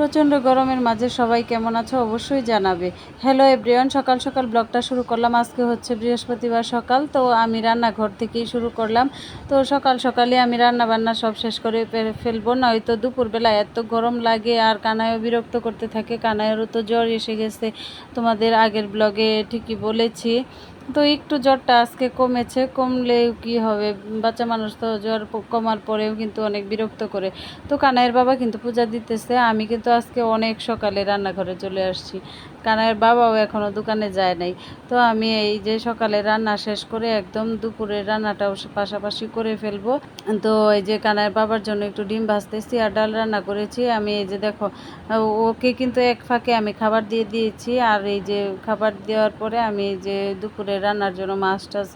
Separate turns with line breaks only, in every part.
প্রচণ্ড গরমের মাঝে সবাই কেমন আছো অবশ্যই জানাবে। হ্যালো এভরিওয়ান সকাল সকাল ব্লগটা শুরু করলাম। আজকে হচ্ছে বৃহস্পতিবার সকাল, তো আমি রান্নাঘর থেকেই শুরু করলাম। তো সকাল সকালে আমি রান্না বান্না সব শেষ করে ফেলব, নয়তো দুপুরবেলা এত গরম লাগে আর কানায়ও বিরক্ত করতে থাকে। কানায়েরও তো জ্বর এসে গেছে। তোমাদের আগের ব্লগে ঠিকই বলেছি। তো একটু জ্বরটা আজকে কমেছে কমলেও কি হবে? বাচ্চা মানুষ তো জ্বর কমার পরেও কিন্তু অনেক বিরক্ত করে। তো কানাইয়ের বাবা কিন্তু পূজা দিতেছে, আমি কিন্তু আজকে অনেক সকালে রান্নাঘরে চলে আসছি। কানাইয়ের বাবাও এখনও দোকানে যায় নাই। তো আমি এই যে সকালে রান্না শেষ করে একদম দুপুরের রান্নাটাও পাশাপাশি করে ফেলব। তো এই যে কানাইয়ের বাবার জন্য একটু ডিম ভাজতেছি আর ডাল রান্না করেছি। আমি এই যে দেখো, ওকে কিন্তু এক ফাঁকে আমি খাবার দিয়ে দিয়েছি। আর এই যে খাবার দেওয়ার পরে আমি যে দুপুরে রান্নার জন্য মাছ টাছ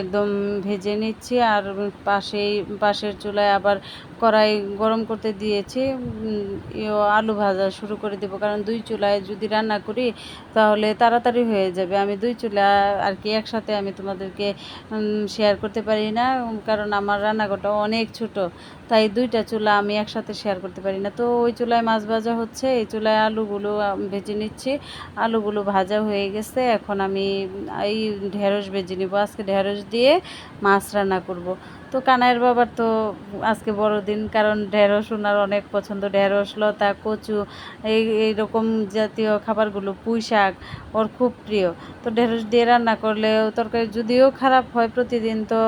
একদম ভেজে নিচ্ছি। আর পাশেই, পাশের চুলায় আবার কড়াই গরম করতে দিয়েছি আলু ভাজা শুরু করে দেবো। কারণ দুই চুলায় যদি রান্না করি তাহলে তাড়াতাড়ি হয়ে যাবে। আমি দুই চুলা আর কি একসাথে আমি তোমাদেরকে শেয়ার করতে পারি না কারণ আমার রান্নাঘরটা অনেক ছোট, তাই দুইটা চুলা আমি একসাথে শেয়ার করতে পারি না। তো ওই চুলায় মাছ ভাজা হচ্ছে, এই চুলায় আলুগুলো ভেজে নিচ্ছি। আলুগুলো ভাজা হয়ে গেছে, এখন আমি, এই ঢেঁড়স ভেজে নিব। আজকে ঢেঁড়স দিয়ে মাছ রান্না করব। তো কানাইয়ের বাবার তো আজকে বড়দিন, কারণ ঢেঁড়স ওনার অনেক পছন্দ। ঢেঁড়স, লতা, কচু, এই, এইরকম জাতীয় খাবারগুলো, পুঁই শাক, ওর খুব প্রিয়। তো ঢেঁড়স দিয়ে রান্না করলেও তরকারি যদিও খারাপ হয় প্রতিদিন, তো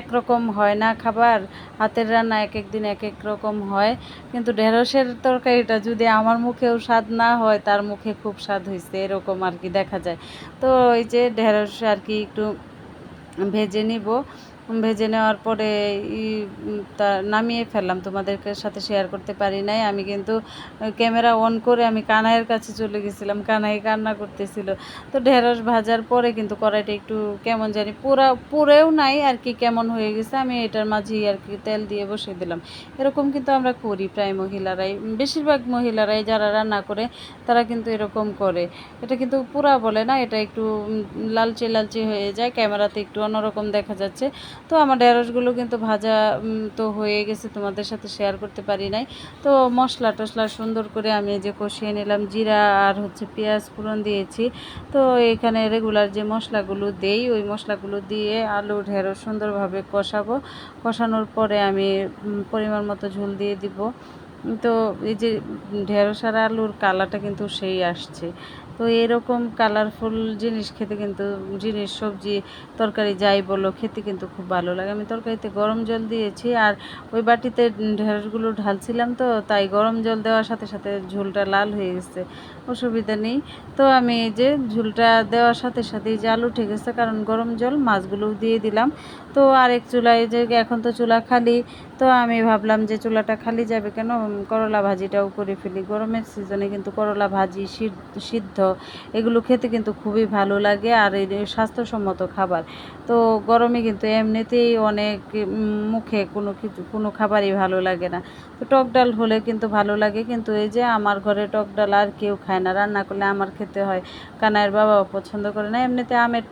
একরকম হয় না খাবার। হাতের রান্না এক এক দিন এক এক রকম হয়। কিন্তু ঢেঁড়সের তরকারিটা যদি আমার মুখেও স্বাদ না হয়, তার মুখে খুব স্বাদ হয়েছে এরকম আর কি দেখা যায়। তো ওই যে ঢেঁড়স আর কি একটু ভেজে নিব। ভেজে নেওয়ার পরে তা নামিয়ে ফেললাম। তোমাদেরকে সাথে শেয়ার করতে পারি নাই। আমি কিন্তু ক্যামেরা অন করে আমি কানাইয়ের কাছে চলে গেছিলাম। কানাই কান্না করতেছিল। তো ঢেঁড়স ভাজার পরে কিন্তু কড়াইটা একটু কেমন জানি পুরা পুরেও নাই আর কি কেমন হয়ে গেছে। আমি এটার মাঝেই আর কি তেল দিয়ে বসিয়ে দিলাম। এরকম কিন্তু আমরা করি প্রায় মহিলারাই। বেশিরভাগ মহিলারাই যারা রান্না করে, তারা কিন্তু এরকম করে। এটা কিন্তু পুরা বলে না, এটা একটু লালচে লালচে হয়ে যায়। ক্যামেরাতে একটু অন্যরকম দেখা যাচ্ছে। তো আমার ঢেঁড়সগুলো কিন্তু ভাজা তো হয়ে গেছে, তোমাদের সাথে শেয়ার করতে পারি নাই। তো মশলা টশলা সুন্দর করে আমি যে কষিয়ে নিলাম, জিরা আর হচ্ছে পেঁয়াজ ফোড়ন দিয়েছি। তো এখানে রেগুলার যে মশলাগুলো দেই, ওই মশলাগুলো দিয়ে আলু, ঢেঁড়স সুন্দরভাবে কষাবো। কষানোর পরে আমি পরিমাণ মতো ঝোল দিয়ে দিব। তো এই যে ঢেঁড়স আর আলুর কালারটা কিন্তু সেই আসছে। তো এরকম কালারফুল জিনিস খেতে কিন্তু, জিনিস, সবজি, তরকারি যাই বলো, খেতে কিন্তু খুব ভালো লাগে। আমি তরকারিতে গরম জল দিয়েছি আর ওই বাটিতে ঢেঁড়সগুলো ঢালছিলাম তো, তাই গরম জল দেওয়ার সাথে সাথে ঝোলটা লাল হয়ে গেছে। অসুবিধা নেই। তো আমি এই যে ঝোলটা দেওয়ার সাথে সাথে এই যে আলু উঠে গেছে, কারণ গরম জল মাছগুলো দিয়ে দিলাম। তো আরেক চুলায় যে এখন তো চুলা খালি, তো আমি ভাবলাম যে চুলাটা খালি যাবে কেন? করলা ভাজিটাও করে ফেলি। গরমের সিজনে কিন্তু করলা ভাজি সিদ্ধ এগুলো খেতে কিন্তু খুবই ভালো লাগে আর এই স্বাস্থ্যসম্মত খাবার। তো গরমে কিন্তু এমনিতেই অনেক মুখে কোনো কিছু, কোনো খাবারই ভালো লাগে না। তো টক ডাল হলে কিন্তু ভালো লাগে, কিন্তু এই যে আমার ঘরে টক ডাল আর কেউ খায় না। রান্না করলে আমার খেতে হয় কানাইয়ের বাবাও পছন্দ করে না। এমনিতে আমের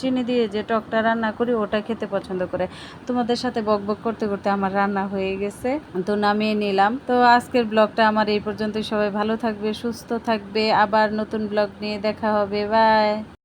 চিনি দিয়ে যে টকটা রান্না করি, ওটা খেতে পছন্দ করে। তোমাদের সাথে বক বক করতে করতে আমার রান্না হয়ে গেছে, তো নামিয়ে নিলাম। তো আজকের ব্লগটা আমার এই পর্যন্তই। সবাই ভালো থাকবে, সুস্থ থাকবে। আবার নতুন ব্লগ নিয়ে দেখা হবে বাই